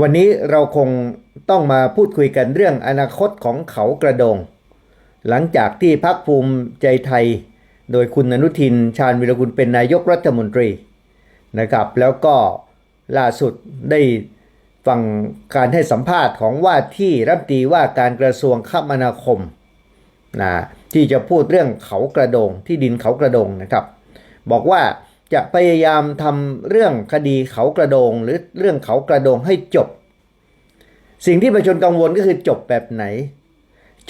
วันนี้เราคงต้องมาพูดคุยกันเรื่องอนาคตของเขากระโดง หลังจากที่พักภูมิใจไทย โดยคุณอนุทินชาญวิรกุลเป็นนายกรัฐมนตรีนะครับ แล้วก็ล่าสุดได้ฟังการให้สัมภาษณ์ของว่าที่รัฐมนตรีว่าการกระทรวงคมนาคมนะที่จะพูดเรื่องเขากระโดงที่ดินเขากระโดงนะครับ บอกว่า จะพยายามทำเรื่องคดีเขากระโดงหรือเรื่องเขากระโดงให้จบ สิ่งที่ประชาชนกังวลก็คือจบแบบไหน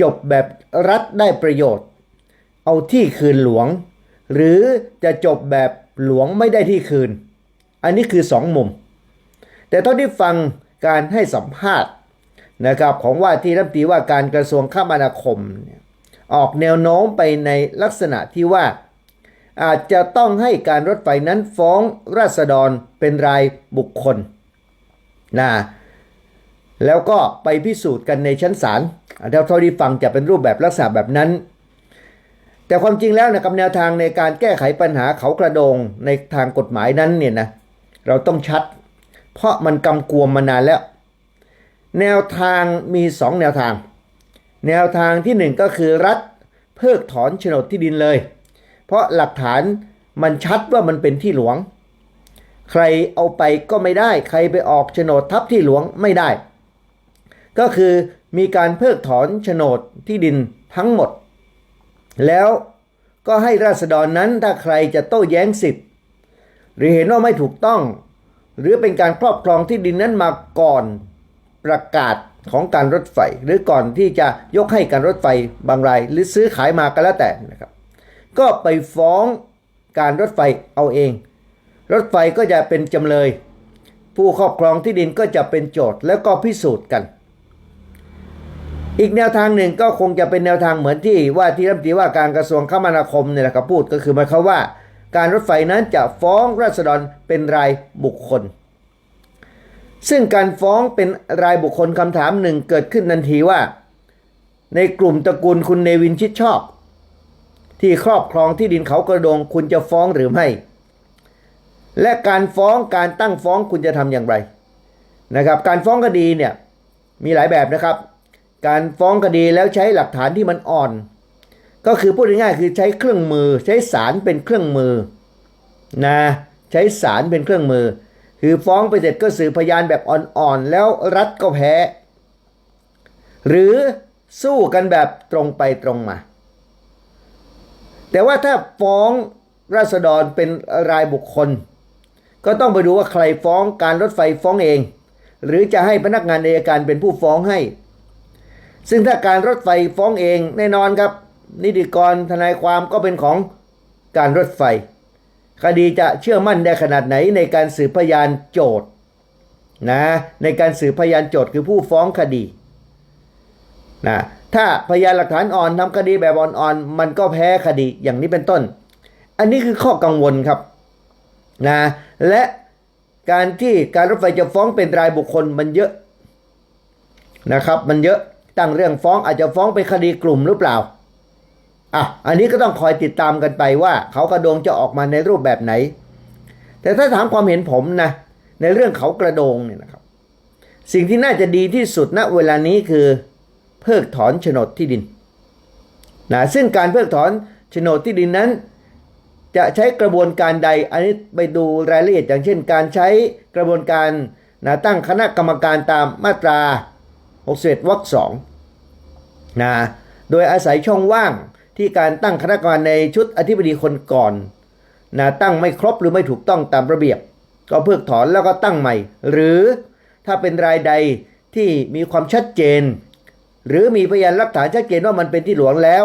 จบแบบรัฐได้ประโยชน์ เอาที่คืนหลวง หรือจะจบแบบหลวงไม่ได้ที่คืน อันนี้คือสองมุม แต่เท่าที่ฟังการให้สัมภาษณ์นะครับของว่าที่รัฐมนตรีว่าการกระทรวงคมนาคม ออกแนวโน้มไปในลักษณะที่ว่า อาจจะต้องให้การรถไฟนั้นฟ้องราษฎรเป็นรายบุคคลนะแล้วก็ไปพิสูจน์กันในชั้นศาลเท่าที่ฟังจะเป็นรูปแบบลักษณะแบบนั้น แต่ความจริงแล้วนะครับแนวทางในการแก้ไขปัญหาเขากระโดงในทางกฎหมายนั้นเนี่ยนะเราต้องชัด เพราะมันกำกวมมานานแล้ว แนวทางมี 2 แนวทาง แนวทางที่ 1 ก็คือรัฐเพิกถอนโฉนดที่ดินเลย เพราะหลักฐานมันชัดว่ามันเป็นที่หลวง ใครเอาไปก็ไม่ได้ ใครไปออกโฉนดทับที่หลวงไม่ได้ ก็คือมีการเพิกถอนโฉนดที่ดินทั้งหมด แล้วก็ให้ราษฎรนั้นถ้าใครจะโต้แย้งสิทธิ์หรือเห็นว่าไม่ถูกต้อง หรือเป็นการครอบครองที่ดินนั้นมาก่อนประกาศของการรถไฟ หรือก่อนที่จะยกให้การรถไฟบางราย หรือซื้อขายมาก็แล้วแต่นะครับ ก็ไปฟ้องการรถไฟเอาเอง รถไฟก็จะเป็นจำเลย ผู้ครอบครองที่ดินก็จะเป็นโจทย์แล้วก็พิสูจน์กัน อีกแนวทางหนึ่งก็คงจะเป็นแนวทางเหมือนที่ว่าที่รัฐมนตรีว่าการกระทรวงคมนาคมเนี่ยนะครับพูดก็คือหมายความว่า การรถไฟนั้นจะฟ้องราษฎรเป็นรายบุคคล ซึ่งการฟ้องเป็นรายบุคคลคำถามหนึ่งเกิดขึ้นทันทีว่า ในกลุ่มตระกูลคุณเนวินชิดชอบ ที่ครอบครองที่ดินเขากระโดงคุณจะฟ้องหรือไม่ และการฟ้องการตั้งฟ้องคุณจะทำอย่างไรนะครับ การฟ้องคดีเนี่ยมีหลายแบบนะครับ การฟ้องคดีแล้วใช้หลักฐานที่มันอ่อน ก็คือพูดง่ายๆคือใช้เครื่องมือ ใช้สารเป็นเครื่องมือนะใช้สารเป็นเครื่องมือ คือฟ้องไปเสร็จก็สืบพยานแบบอ่อนๆแล้วรัฐก็แพ้ หรือสู้กันแบบตรงไปตรงมา แต่ว่าถ้าฟ้องราษฎรเป็นรายบุคคล ก็ต้องไปดูว่าใครฟ้องการรถไฟฟ้องเอง หรือจะให้พนักงานอัยการเป็นผู้ฟ้องให้ ซึ่งถ้าการรถไฟฟ้องเองแน่นอนครับ นิติกรทนายความก็เป็นของการรถไฟ คดีจะเชื่อมั่นได้ขนาดไหนในการสืบพยานโจทย์นะในการสืบพยานโจทย์คือผู้ฟ้องคดีนะ ถ้าพยานหลักฐานอ่อนทำคดีแบบอ่อนๆมันก็แพ้คดีอย่างนี้เป็นต้น อันนี้คือข้อกังวลครับนะและการที่การรถไฟจะฟ้องเป็นรายบุคคลมันเยอะนะครับ มันเยอะตั้งเรื่องฟ้องอาจจะฟ้องเป็นคดีกลุ่มหรือเปล่าอะอันนี้ก็ต้องคอยติดตามกันไปว่า เขากระโดงจะออกมาในรูปแบบไหน แต่ถ้าถามความเห็นผมนะในเรื่องเขากระโดงเนี่ยนะครับ สิ่งที่น่าจะดีที่สุดณเวลานี้คือ เพิกถอนโฉนดที่ดินนะซึ่งการเพิกถอนโฉนดที่ดินนั้น จะใช้กระบวนการใด อันนี้ไปดูรายละเอียดอย่างเช่น การใช้กระบวนการนะตั้งคณะกรรมการตามมาตรา 61วรรคสองนะโดยอาศัยช่องว่างที่การตั้งคณะกรรมการในชุดอธิบดีคนก่อนนะตั้งไม่ครบหรือไม่ถูกต้องตามระเบียบ ก็เพิกถอนแล้วก็ตั้งใหม่ หรือถ้าเป็นรายใดที่มีความชัดเจน หรือมีพยานหลักฐานชัดเจนว่ามันเป็นที่หลวงแล้ว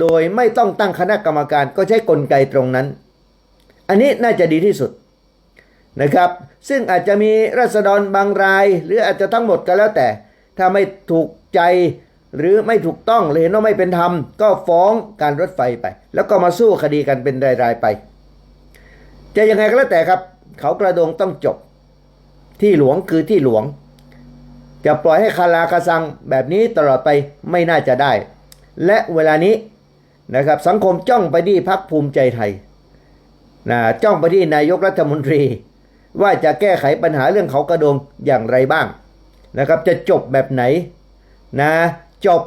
โดยไม่ต้องตั้งคณะกรรมการก็ใช้กลไกตรงนั้น อันนี้น่าจะดีที่สุดนะครับ ซึ่งอาจจะมีรัษฎรบางราย หรืออาจจะทั้งหมดก็แล้วแต่ ถ้าไม่ถูกใจหรือไม่ถูกต้องหรือเห็นว่าไม่เป็นธรรม ก็ฟ้องการรถไฟไป แล้วก็มาสู้คดีกันเป็นรายๆไป จะยังไงก็แล้วแต่ครับ เขากระโดงต้องจบ ที่หลวงคือที่หลวง จะปล่อยให้คาราคาซังแบบนี้ตลอดไปไม่น่าจะได้ และเวลานี้นะครับสังคมจ้องไปที่พักภูมิใจไทยนะจ้องไปที่นายกรัฐมนตรี ว่าจะแก้ไขปัญหาเรื่องเขากระโดงอย่างไรบ้างนะครับจะจบแบบไหนนะจบ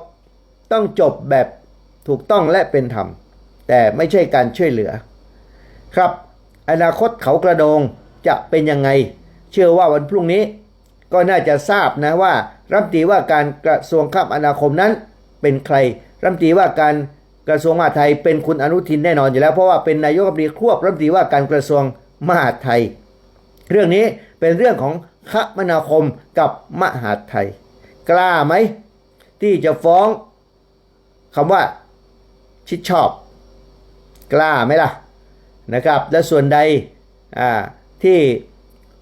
ต้องจบแบบถูกต้องและเป็นธรรม แต่ไม่ใช่การช่วยเหลือ ครับอนาคตเขากระโดงจะเป็นยังไง เชื่อว่าวันพรุ่งนี้ ก็น่าจะทราบนะว่ารัฐมนตรีว่าการกระทรวงคมนาคมนั้นเป็นใครรัฐมนตรีว่าการกระทรวงมหาดไทยเป็นคุณอนุทินแน่นอนอยู่แล้ว เพราะว่าเป็นนายกรัฐมนตรีควบรัฐมนตรีว่าการกระทรวงมหาดไทย เรื่องนี้เป็นเรื่องของคมนาคมกับมหาดไทย กล้าไหมที่จะฟ้องคำว่าชิดชอบ กล้าไหมล่ะนะครับ และส่วนใดที่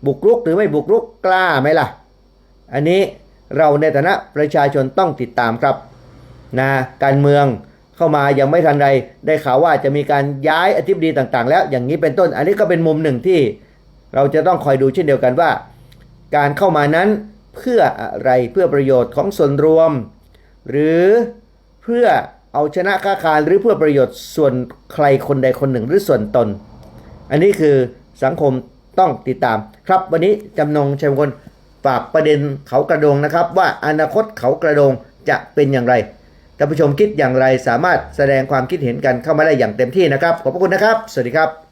บุกรุกหรือไม่บุกรุกกล้าไหมล่ะ อันนี้เราในฐานะประชาชนต้องติดตามครับนะการเมืองเข้ามายังไม่ทันไรได้ข่าวว่าจะมีการย้ายอธิบดีต่างๆ แล้วอย่างนี้เป็นต้น อันนี้ก็เป็นมุมหนึ่งที่เราจะต้องคอยดูเช่นเดียวกันว่า การเข้ามานั้นเพื่ออะไรเพื่อประโยชน์ของส่วนรวม หรือเพื่อเอาชนะค้าคารหรือเพื่อประโยชน์ส่วนใครคนใดคนหนึ่งหรือส่วนตน อันนี้คือสังคม ต้องติดตาม ครับวันนี้จำนงชัยมงคลฝากประเด็นเขากระโดงนะครับ ว่าอนาคตเขากระโดงจะเป็นอย่างไรท่านผู้ชมคิดอย่างไรสามารถแสดงความคิดเห็นกันเข้ามาได้อย่างเต็มที่นะครับ ขอบพระคุณนะครับ สวัสดีครับ